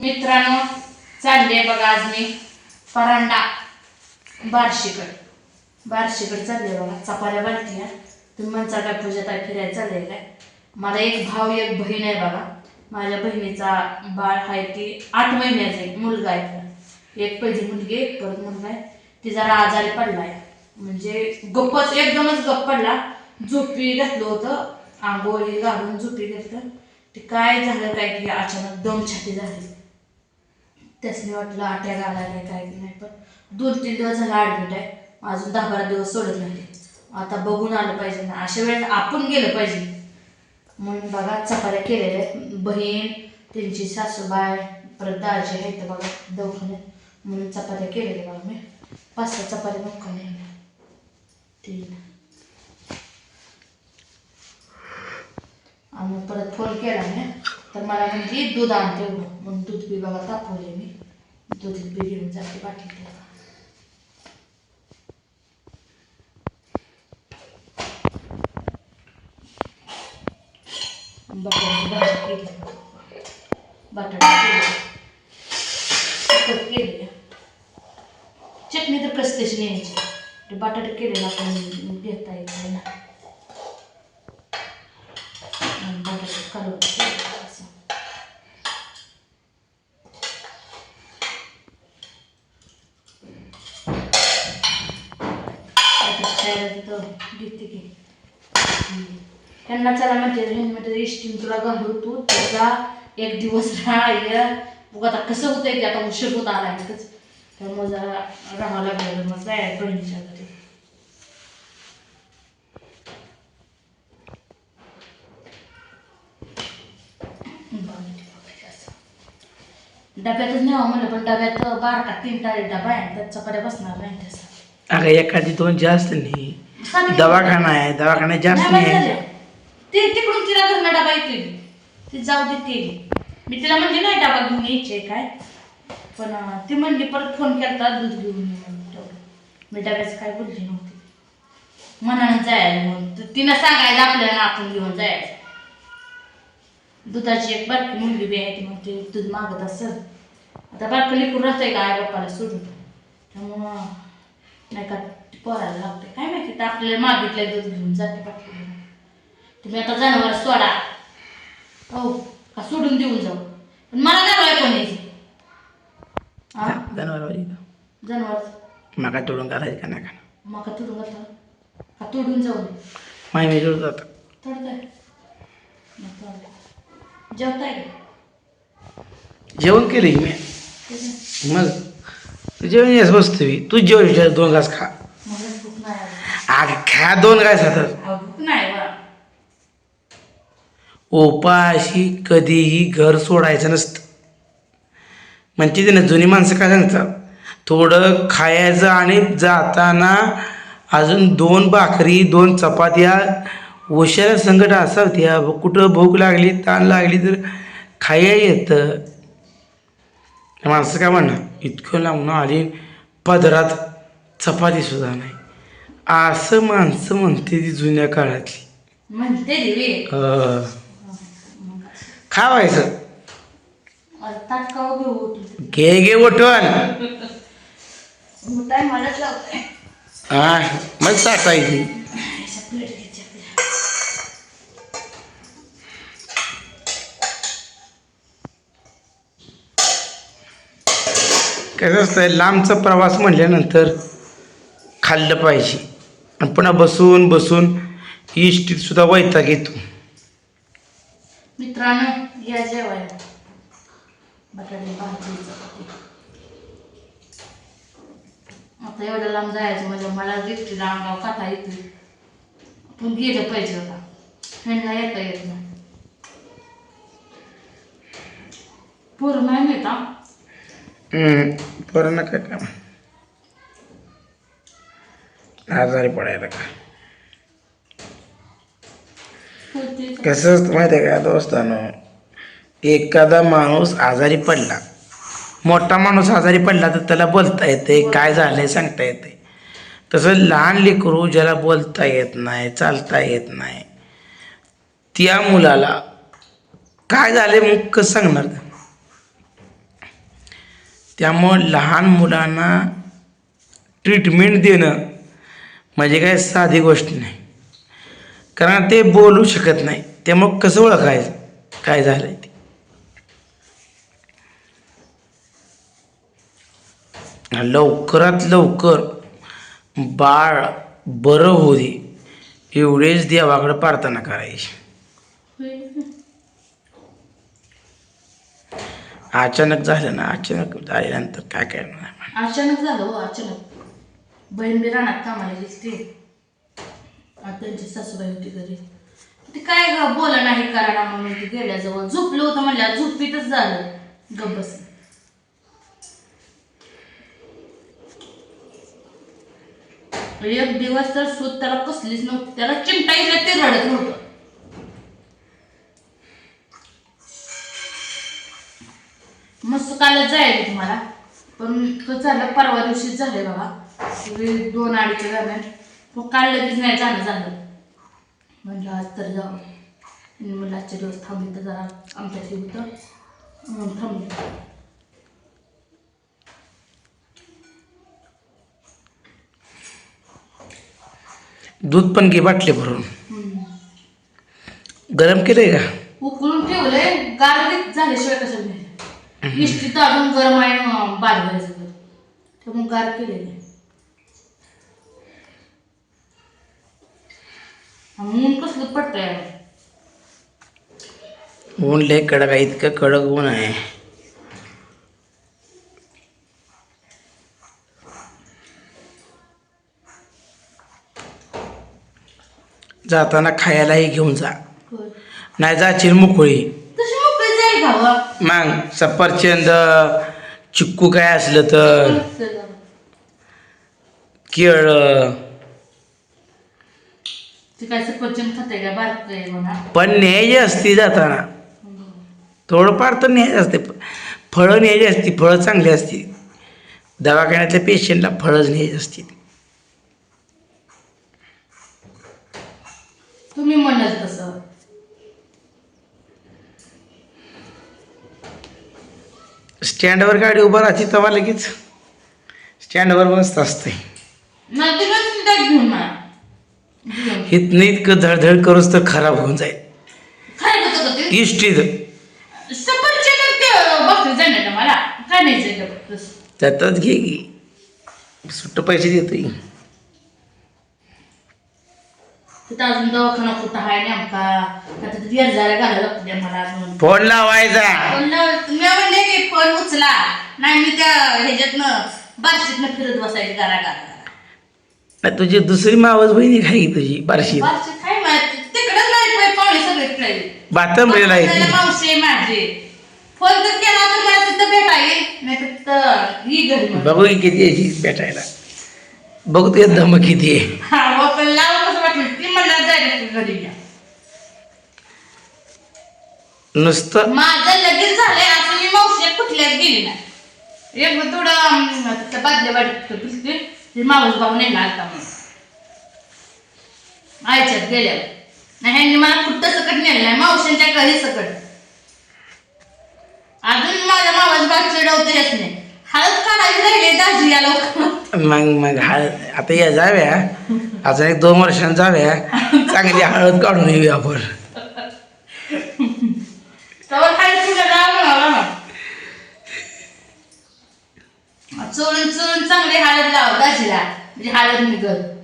मित्रांनो चालले बघा आज मी परांडा बारशीकड. बारशीकड चालले बघा चपाऱ्या बालत्या तुम्ही म्हणता काय पूजा काय फिरायला चालले काय? मला एक भाऊ एक बहीण आहे बघा. माझ्या बहिणीचा बाळ आहे ती आठ महिन्याचा आहे मुलगा आहे एक पहिली मुलगी एक परत मुलगा आहे. ती जरा आजारी पडलाय म्हणजे गप्पच एकदमच गप्प पडला. झोपी घातलं होतं आंघोळी घालून झोपी घेतलं. ते काय झालं काय की अचानक दम छाती झाली. त्यासने वाटलं आट्या घालायला काय नाही पण दोन तीन दिवस झाला ॲडमिट आहे. अजून दहा बारा दिवस सोडत नाही आता बघून आलं पाहिजे ना. अशा वेळेस आपण गेलं पाहिजे. म्हणून बघा चपात्या केलेल्या आहेत. बहीण त्यांची सासूबाई परत दाजी आहेत बघा दवाखान्यात. म्हणून चपात्या केलेल्या बघा मी. पाच सहा चपात्या नको नाही तीन. आणि परत फोन केला मी. तर मला म्हणजे दूध आणते म्हणून. दूध बी बघा तापवले मी. दूध बी घेऊन जाते बाटलीत बटाट्याची भाजी केली बटाटा केली तिखट चटणी तर कसं तशी न्यायची. ते बटाटे केलेला आपण घेता येत नाही. ना आणि बटाटे काढून ठेवायचे घेते की. त्यांना चला म्हणजे म्हणजे इष्टीम तुला घालू तू त्याचा एक दिवस राहाय बघ आता कसं होतंय की आता उशीर होत आला तर त्यामुळे जरा राहावं लागलं मग तयार बहिणीच्या घरी. डब्यातच न्यावं म्हणलं पण डब्यात बारका तीन टाळी डबा आहे त्यात चपात्या बसणार नाही तसं अगं एखादी दोन जास्त नाही. दवाखाना आहे दवाखान्यात जास्त नाही. ते तिकडून तिला घरनं डबा येते ती जाऊ दे ते मी तिला म्हणजे नाही डबा घेऊन यायचे काय? पण अं, ती म्हणली परत फोन केला दूध घेऊन ये म्हणून. तेवढं. मी डब्याचं काय बोलली नव्हती. मनानं जायला म्हणून. तर तिनं सांगायचं आपल्याला आपण घेऊन जायचं. दुधाची एक बारकी मुलगी बी आहे ती मग ते दूध मागत असेल. आता बारकं लिकून राहतंय का आई बाप्पाला सोडून? त्यामुळं नाही का लागते काय माहिती तर आपल्याला मागितलं दूध घेऊन जाते तुम्ही आता जनावर सोडा. हो का सोडून देऊन जाऊ. पण मला जनावर पण यायचे हा जनावर जनावर? माका तोडून करायचं का मग का तुडून जातं का तोडून जाऊ? जोड जातं तोडताय. जेवताय जेवण केलं मी. मग? जेवण येस बसतो मी तू जेवण दोन घास खा. अगं खा दोन घास बा. उपाशी कधीही घर सोडायचं नसतं. म्हणते ते ना जुनी माणसं काय सांगतात थोडं खायचं आणि जाताना अजून दोन भाकरी दोन चपात्या उशाला संकट असावत्या. कुठं भूक लागली ताण लागली तर खाया येतं. माणसं काय म्हणणार इतकं लांबून आली पदरात चपाती सुद्धा नाही. असं माणसं म्हणते ती जुन्या काळातली. म्हणते दिवे. अं. खावायचं. ताट का उभी उठली घे घे उठवण उठाय मलाच लावताय. हा मग टाकायची कसं असतं लांबचा प्रवास म्हटल्यानंतर खाल्लं पाहिजे. आणि पुन्हा बसून बसून इष्टीत सुद्धा वैताग येतो. मित्रांनो या जेवायला. बटाटे भाजी चपाती. आता एवढ्या लांब जायचं म्हणजे मला दिसते रांगाव खाता येते पण गेलं पाहिजे आता. ह्यांना येता येत नाही. पूर्ण नाही मिळता पोरांना बरं नका आजारी पडायला का? का? कसं असतं माहिती आहे का दोस्तानो? एखादा माणूस आजारी पडला मोठा माणूस आजारी पडला तर त्याला बोलता येते काय झालंय सांगता येते तसं लहान लेकरू ज्याला बोलता येत नाही चालता येत नाही त्या मुलाला काय झाले मग कसं सांगणार? त्यामुळं लहान मुलांना ट्रीटमेंट देणं म्हणजे काय साधी गोष्ट नाही. कारण ते बोलू शकत नाही. त्यामुळं कसं ओळखायचं? काय झालंय ते? लवकरात लवकर बाळ बरं होऊ दे. एवढेच देवाकडे प्रार्थना करायची. अचानक झालं ना अचानक झाल्यानंतर काय करणार? अचानक झालं हो अचानक. बहीण बी राहणार कामाला गेली आता त्यांची सासूबाई होती घरी. ते काय ग बोला नाही करा म्हणून ती गेल्याजवळ. झोपलं होतं म्हणल्या झोपीतच झालं. गब्बस एक दिवस तर सूत त्याला कसलीच नव्हती. त्याला चिमटा इथलं ते रडत नव्हतं. मस्त कालच जायला तुम्हाला. पण कसं झालं परवा दिवशीच झालंय बघा. सगळे दोन अडीच्या दरम्यान पण काल लगेच नाही जाणं झालं म्हणलं आज तर जाऊ. आणि म्हणलं आजचे दिवस थांबले तर जरा आमच्या ते होतं. म्हणून थांबले. दूध पण घे बाटले भरून. गरम केलंय का? उकळून ठेवलंय. गारगीत झाल्याशिवाय कसं इष्टी तर अजून गरम आहे बाद व्हायचं तर. त्यामुळे गार केलेलं ऊन कसलं पडतंय ऊन लय कडक आहे इतकं कडक ऊन आहे. जाताना खायलाही घेऊन जा. नाही जाशील मुकळी. मग सफरचंद चिक्कू काय असलं तर? केळं. ती काय सफरचंद खाते का? बारक आहे म्हणा. पण न्यायची असती जाताना. थोडंफार तर न्यायची असते. फळं न्यायची असती फळं चांगली असती. दवाखान्यातल्या पेशंटला फळंच न्यायची असती. तुम्ही म्हणाल तसं. स्टँडवर गाडी उभं राहते तेव्हा लगेच स्टँडवर मस्त असते. इथनं इतकं धडधड करूच तर खराब होऊन जाईल. इष्टीत त्यातच घे की. सुट्ट पैसे देतोय. फोन लावायचा म्हणलं मी म्हणले की फोन उचला नाही मी त्या ह्याच्यातनं बारशीतनं फिरत बसायची गारा गारा नाही तुझी दुसरी मावस बहिणी खाई तुझी बारशी बारशीत काय माहिती तिकडंच नाही पाय पाहुणे सगळे फिरायचे बातंबरीला आहे आपल्याला ती. मावशी आहे माझे. फोन जर केला तर मला तिथं भेटा येईल नाही तर तिथं ही घरी मग. बघू की किती यायची भेटायला. बघू तुझ्या दम किती आहे. हा पण लाव कसं वाटलं. ती म्हणणार डायरेक्ट घरी या. नुसतं माझं लगेच झालंय असं कुठल्याच गेली नाही. एक थोडं वाटत ते भाऊ नेला आता म्हणून आयच्यात गेल्यावर नाही ह्यांनी मला कुठं सकट नेलं नाही. मावशींच्या घरी सकट. अजून माझ्या मावस भाग चिडवते येत नाही. हळद काढायची राहिली दाजी या मग मग हळद आता या जाव्या. अजून एक दोन वर्षांनी जाव्या. चांगली हळद काढून येऊया आपण खाली तुला राव म्हणाला चोळून चोळून चांगली हळद लाव दाजीला म्हणजे हळद निघत